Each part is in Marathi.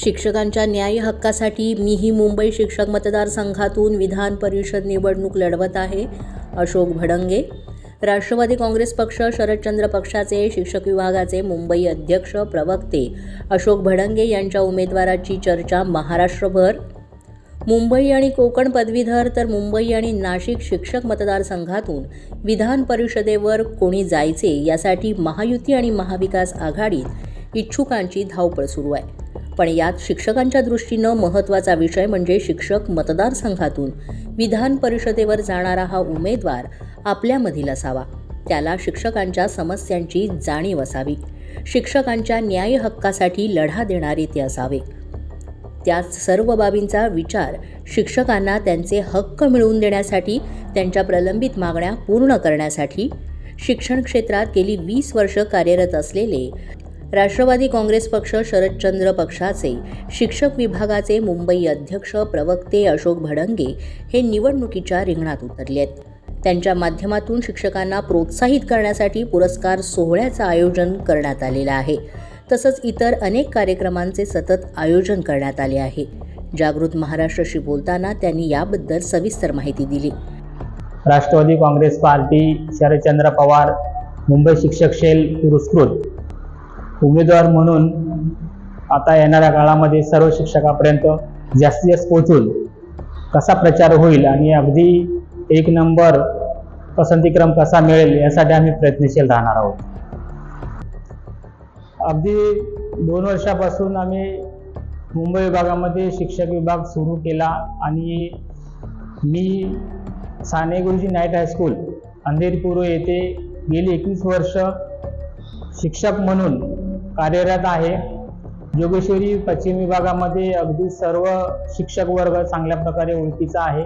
शिक्षकांच्या न्याय हक्कासाठी मीही मुंबई शिक्षक मतदारसंघातून विधान परिषद निवडणूक लढवत आहे. अशोक भडंगे राष्ट्रवादी काँग्रेस पक्ष शरदचंद्र पक्षाचे शिक्षक विभागाचे मुंबई अध्यक्ष प्रवक्ते अशोक भडंगे यांच्या उमेदवाराची चर्चा महाराष्ट्रभर. मुंबई आणि कोकण पदवीधर तर मुंबई आणि नाशिक शिक्षक मतदारसंघातून विधान परिषदेवर कोणी जायचे यासाठी महायुती आणि महाविकास आघाडीत इच्छुकांची धावपळ सुरू आहे. पण यात शिक्षकांच्या दृष्टीनं महत्त्वाचा विषय म्हणजे शिक्षक मतदारसंघातून विधान परिषदेवर जाणारा हा उमेदवार आपल्यामधील असावा. त्याला शिक्षकांच्या समस्यांची जाणीव असावी. शिक्षकांच्या न्याय हक्कासाठी लढा देणारे ते असावे. त्याच सर्व बाबींचा विचार शिक्षकांना त्यांचे हक्क मिळवून देण्यासाठी त्यांच्या प्रलंबित मागण्या पूर्ण करण्यासाठी शिक्षण क्षेत्रात गेली वीस वर्ष कार्यरत असलेले राष्ट्रवादी काँग्रेस पक्ष शरदचंद्र पक्षाचे शिक्षक विभागाचे मुंबई अध्यक्ष प्रवक्ते अशोक भडंगे हे निवडणुकीच्या रिंगणात उतरले आहेत त्यांच्या माध्यमातून शिक्षकांना प्रोत्साहित करण्यासाठी पुरस्कार सोहळ्याचं आयोजन करण्यात आलेलं आहे. तसंच इतर अनेक कार्यक्रमांचे सतत आयोजन करण्यात आले आहे. जागृत महाराष्ट्राशी बोलताना त्यांनी याबद्दल सविस्तर माहिती दिली. राष्ट्रवादी काँग्रेस पार्टी शरदचंद्र पवार मुंबई शिक्षक शैल पुरस्कृत. उमेदवार म्हणून आता येणाऱ्या काळामध्ये सर्व शिक्षकापर्यंत जास्तीत जास्त पोहोचून कसा प्रचार होईल आणि अगदी एक नंबर पसंतीक्रम कसा मिळेल यासाठी आम्ही प्रयत्नशील राहणार आहोत. अगदी दोन वर्षापासून आम्ही मुंबई विभागामध्ये शिक्षक विभाग सुरू केला आणि मी साने गुरुजी नाईट हायस्कूल अंधेरी पूर्व येथे गेली एकवीस वर्ष शिक्षक म्हणून कार्यरत आहे. जोगेश्वरी पश्चिम विभागामध्ये अगदी सर्व शिक्षक वर्ग चांगल्या प्रकारे ओळखीचा आहे.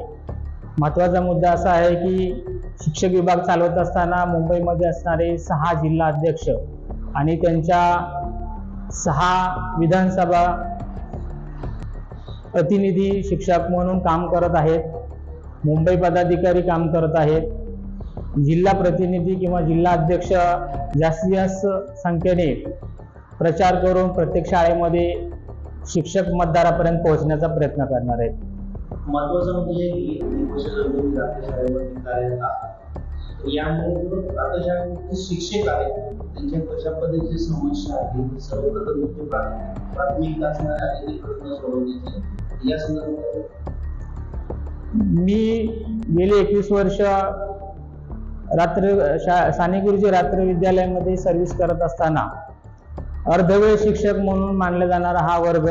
महत्त्वाचा मुद्दा असा आहे की शिक्षक विभाग चालवत असताना मुंबईमध्ये असणारे सहा जिल्हा अध्यक्ष आणि त्यांच्या सहा विधानसभा प्रतिनिधी शिक्षक म्हणून काम करत आहेत. मुंबई पदाधिकारी काम करत आहेत. जिल्हा प्रतिनिधी किंवा जिल्हा अध्यक्ष जास्तीत जास्त संख्येने प्रचार करून प्रत्येक शाळेमध्ये शिक्षक मतदारापर्यंत पोहोचण्याचा प्रयत्न करणार आहेत. महत्वाचं म्हणजे की वर्ष जर रात्री शाळेवरती कार्यरत आहात यामुळे जो शिक्षक आहेत त्यांच्या कशा पद्धतीची समस्या आहे सर्वप्रथम म्हणजे प्राथमिक प्राथमिक असणाऱ्या अनेक प्रश्न सोडवण्याचे. या संदर्भात मी गेली एकवीस वर्ष रात्र शा साने गुरुजी रात्र विद्यालयामध्ये सर्व्हिस करत असताना अर्धवेळ शिक्षक म्हणून मानला जाणारा हा वर्ग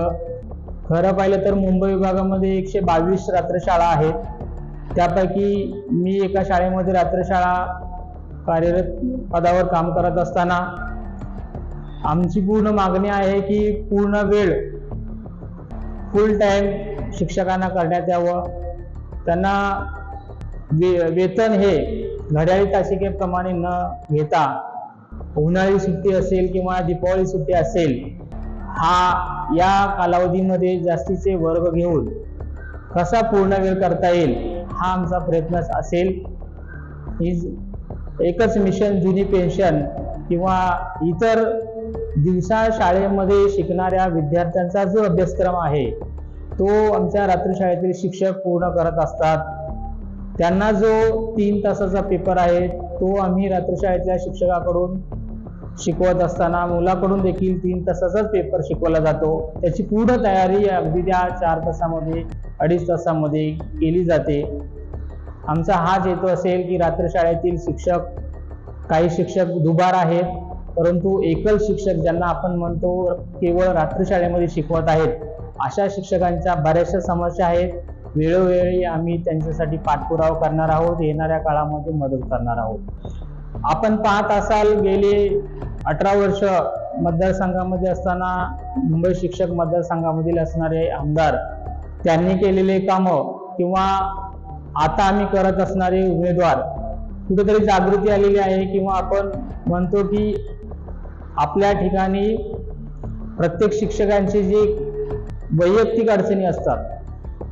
खरं पाहिलं तर मुंबई विभागामध्ये एकशे बावीस रात्रशाळा आहेत. त्यापैकी मी एका शाळेमध्ये रात्रशाळा कार्यरत पदावर काम करत असताना आमची पूर्ण मागणी आहे की पूर्ण वेळ फुल टाईम शिक्षकांना करण्यात यावं. त्यांना वे वेतन हे घड्याळी तासिकेप्रमाणे न घेता उन्हाळी सुट्टी असेल किंवा दीपावली सुट्टी असेल हा या कालावधीमध्ये जास्तीचे वर्ग घेऊन कसा पूर्ण वेळ करता येईल हा आमचा प्रयत्न असेल. ही एकच मिशन जुनी पेन्शन किंवा इतर दिवसा शाळेमध्ये शिकणाऱ्या विद्यार्थ्यांचा जो अभ्यासक्रम आहे तो आमच्या रात्रशाळेतील शिक्षक पूर्ण करत असतात. त्यांना जो तीन तासाचा पेपर आहे तो आम्ही रात्रशाळेतल्या शिक्षकाकडून शिकवत असताना मुलाकडून देखील तीन तासाचाच पेपर शिकवला जातो. त्याची पूर्ण तयारी अगदी त्या चार तासामध्ये अडीच तासामध्ये केली जाते. आमचा हाच हेतू असेल की रात्रशाळेतील शिक्षक काही शिक्षक दुबार आहेत परंतु एकल शिक्षक ज्यांना आपण म्हणतो केवळ रात्रशाळेमध्ये शिकवत आहेत अशा शिक्षकांच्या बऱ्याचशा समस्या आहेत. वेळोवेळी आम्ही त्यांच्यासाठी पाठपुरावा करणार आहोत येणाऱ्या काळामध्ये मदत करणार आहोत. आपण पाहत असाल गेले अठरा वर्ष मतदारसंघामध्ये असताना मुंबई शिक्षक मतदारसंघामधील असणारे आमदार त्यांनी केलेले कामं किंवा आता आम्ही करत असणारे उमेदवार कुठेतरी जागृती आलेली आहे किंवा आपण म्हणतो की आपल्या ठिकाणी प्रत्येक शिक्षकांची जी वैयक्तिक अडचणी असतात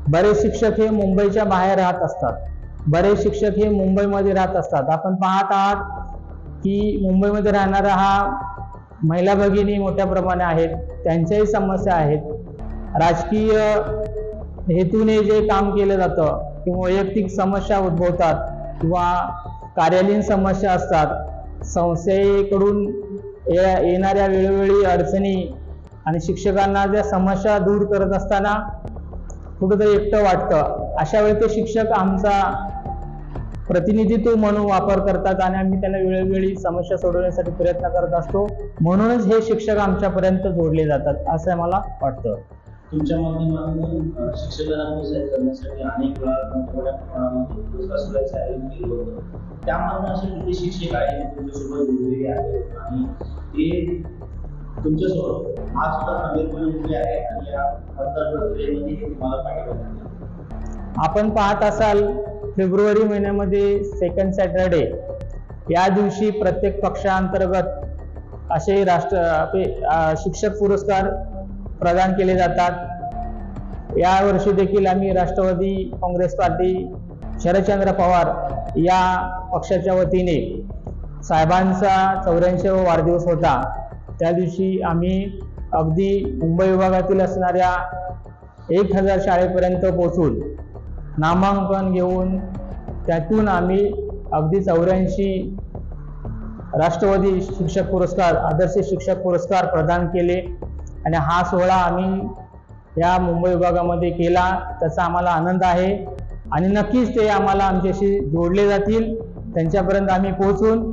बरेच शिक्षक हे मुंबईच्या बाहेर राहत असतात बरेच शिक्षक हे मुंबईमध्ये राहत असतात. आपण पाहत आहात की मुंबईमध्ये राहणारा हा महिला भगिनी मोठ्या प्रमाणे आहेत त्यांच्याही समस्या आहेत. राजकीय हेतूने जे काम केलं जातं किंवा वैयक्तिक समस्या उद्भवतात किंवा कार्यालयीन समस्या असतात संस्थेकडून ये- येणाऱ्या वेळोवेळी अडचणी आणि शिक्षकांना ज्या समस्या दूर करत असताना कुठंतरी एकटं वाटतं अशा वेळी ते शिक्षक आमचा प्रतिनिधित्व म्हणून वापर करतात आणि आम्ही त्यांना वेळोवेळी समस्या सोडवण्यासाठी प्रयत्न करत असतो. म्हणूनच हे शिक्षक आमच्यापर्यंत जोडले जातात असं मला वाटतं. तुमच्या माध्यमातून शिक्षकांना प्रोत्साहित करण्यासाठी अनेक वेळा मोठ्या प्रमाणामध्ये पुरस्कार सुद्धा आयोजन केलं होतं त्यामधून असे किती शिक्षक आहेत जे तुमच्यासोबत जोडलेले आहेत? आणि ते तुमच्यासोबत आज सुद्धा खंबीरपणे उभे आहेत आणि या मतदार प्रक्रियेमध्ये तुम्हाला पाठिंबा देतात. आपण पाहत असाल फेब्रुवारी महिन्यामध्ये सेकंड सॅटरडे या दिवशी प्रत्येक पक्षांतर्गत असे राष्ट्र शिक्षक पुरस्कार प्रदान केले जातात. या वर्षी देखील आम्ही राष्ट्रवादी काँग्रेस पार्टी शरदचंद्र पवार या पक्षाच्या वतीने साहेबांचा चौऱ्याऐंशी वाढदिवस होता. त्या दिवशी आम्ही अगदी मुंबई विभागातील असणाऱ्या एक हजार शाळेपर्यंत पोहोचून नामांकन घेऊन त्यातून आम्ही अगदी चौऱ्याऐंशी राष्ट्रवादी शिक्षक पुरस्कार आदर्श शिक्षक पुरस्कार प्रदान केले. आणि हा सोहळा आम्ही या मुंबई विभागामध्ये केला. त्याचा आम्हाला आनंद आहे. आणि नक्कीच ते आम्हाला आमच्याशी जोडले जातील. त्यांच्यापर्यंत आम्ही पोहोचून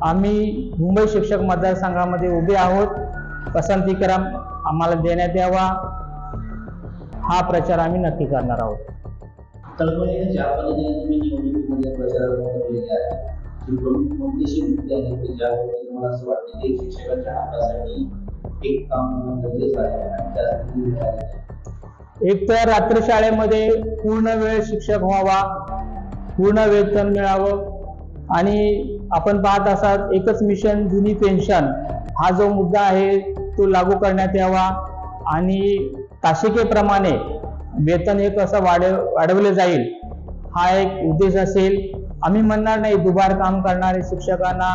आम्ही मुंबई शिक्षक मतदारसंघामध्ये उभे आहोत. पसंतीक्रम आम्हाला देण्यात यावा. हा प्रचार आम्ही नक्की करणार आहोत. तळमळीने ज्या पद्धतीने तुम्ही निवडणुकीमध्ये प्रचारात उतरलेले आहे की प्रमुख कोणतेशी मुद्दे आहेत की ज्यावरती मला असं वाटतं की शिक्षकांच्या हक्कासाठी एक काम होणं गरजेचं आहे आणि त्यासाठी तुम्ही एक तर रात्र शाळेमध्ये पूर्ण वेळ शिक्षक व्हावा पूर्ण वेतन मिळावं आणि आपण पाहत असाल एकच मिशन जुनी पेन्शन हा जो मुद्दा आहे तो लागू करण्यात यावा आणि तासिकेप्रमाणे वेतन एक असं वाढ वाढवलं जाईल. हा एक उद्देश असेल. आम्ही म्हणणार नाही दुबार काम करणारे शिक्षकांना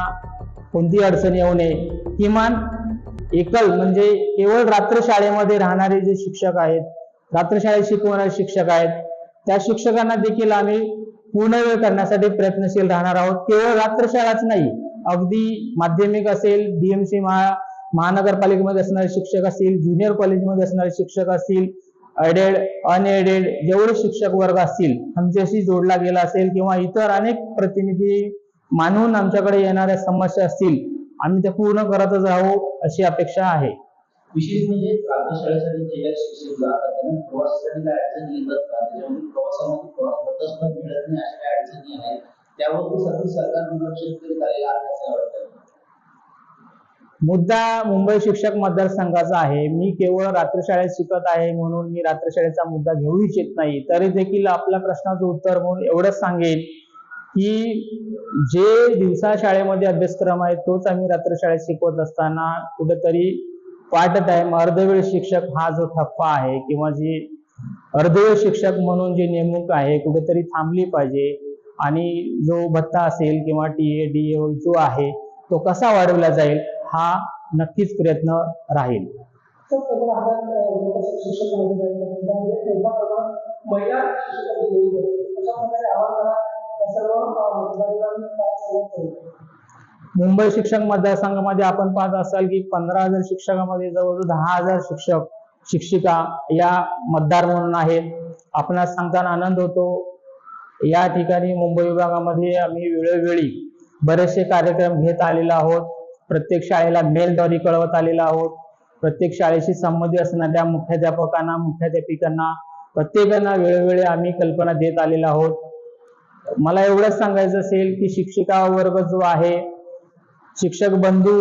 कोणती अडचण येऊ नये. किमान एकल म्हणजे केवळ रात्र शाळेमध्ये राहणारे जे शिक्षक आहेत रात्र शाळेत शिकवणारे शिक्षक आहेत त्या शिक्षकांना देखील आम्ही पूर्ण वेळ करण्यासाठी प्रयत्नशील राहणार आहोत. केवळ रात्र शाळाच नाही अगदी माध्यमिक असेल डीएमसी महा महानगरपालिकेमध्ये असणारे शिक्षक असतील ज्युनियर कॉलेजमध्ये असणारे शिक्षक असतील एडेड अनएडेड जेवढे शिक्षक वर्ग असतील आमच्याशी जोडला गेला असेल किंवा इतर अनेक प्रतिनिधी मानून आमच्याकडे येणाऱ्या समस्या असतील आम्ही त्या पूर्ण करतच राहू अशी अपेक्षा आहे. विशेष म्हणजे रात्र जे काही शिक्षक जातात त्यांना प्रवासासाठी काय अडचणी येतात का त्याच्यामध्ये प्रवासामध्ये प्रवास होतच पण मिळत नाही अशा काही अडचणी आहेत. सतत सरकार दुर्लक्ष करीत आलेलं आहे असं वाटतं. मुद्दा मुंबई शिक्षक मतदारसंघाचा आहे. मी केवळ रात्रशाळेत शिकत आहे म्हणून मी रात्रशाळेचा मुद्दा घेऊ इच्छित नाही. तरी देखील आपल्या प्रश्नाचं उत्तर म्हणून एवढंच सांगेन की जे दिवसा शाळेमध्ये अभ्यासक्रम आहे तोच आम्ही रात्रशाळेत शिकवत असताना कुठेतरी वाटत आहे मग अर्धवेळ शिक्षक हा जो ठप्पा आहे किंवा जी अर्धवेळ शिक्षक म्हणून जी नेमणूक आहे कुठेतरी थांबली पाहिजे आणि जो भत्ता असेल किंवा टी ए डी ए जो आहे तो कसा वाढवला जाईल? हा नक्कीच प्रयत्न राहील. होते मुंबई शिक्षक मतदारसंघामध्ये आपण पाहत असाल की पंधरा हजार शिक्षकामध्ये जवळजवळ दहा हजार शिक्षक शिक्षिका या मतदार म्हणून आहेत. आपणास सांगताना आनंद होतो. या ठिकाणी मुंबई विभागामध्ये आम्ही वेळोवेळी बरेचसे कार्यक्रम घेत आलेलो आहोत. प्रत्येक शाळेला मेलद्वारे कळवत आलेलो आहोत. प्रत्येक शाळेशी संबंधित असणाऱ्या मुख्याध्यापकांना मुख्याध्यापिकांना प्रत्येकांना वेळोवेळी आम्ही कल्पना देत आलेलो आहोत. मला एवढंच सांगायचं असेल की शिक्षिका वर्ग जो आहे शिक्षक बंधू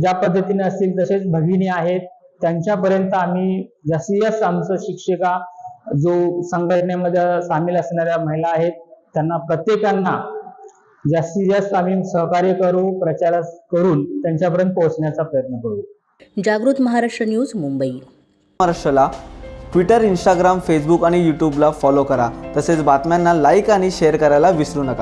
ज्या पद्धतीने असतील तसेच भगिनी आहेत त्यांच्यापर्यंत आम्ही जास्तीत जास्त आमचं शिक्षिका जो संघटनेमध्ये सामील असणाऱ्या महिला आहेत त्यांना प्रत्येकांना जास्तीत जास्त आम्ही सहकार्य करू प्रचार करून त्यांच्यापर्यंत पोहोचण्याचा प्रयत्न करू. जागृत महाराष्ट्र न्यूज मुंबई. महाराष्ट्राला ट्विटर इंस्टाग्राम फेसबुक आणि यूट्यूबला फॉलो करा. तसेच बातम्यांना लाईक आणि शेअर करायला विसरू नका.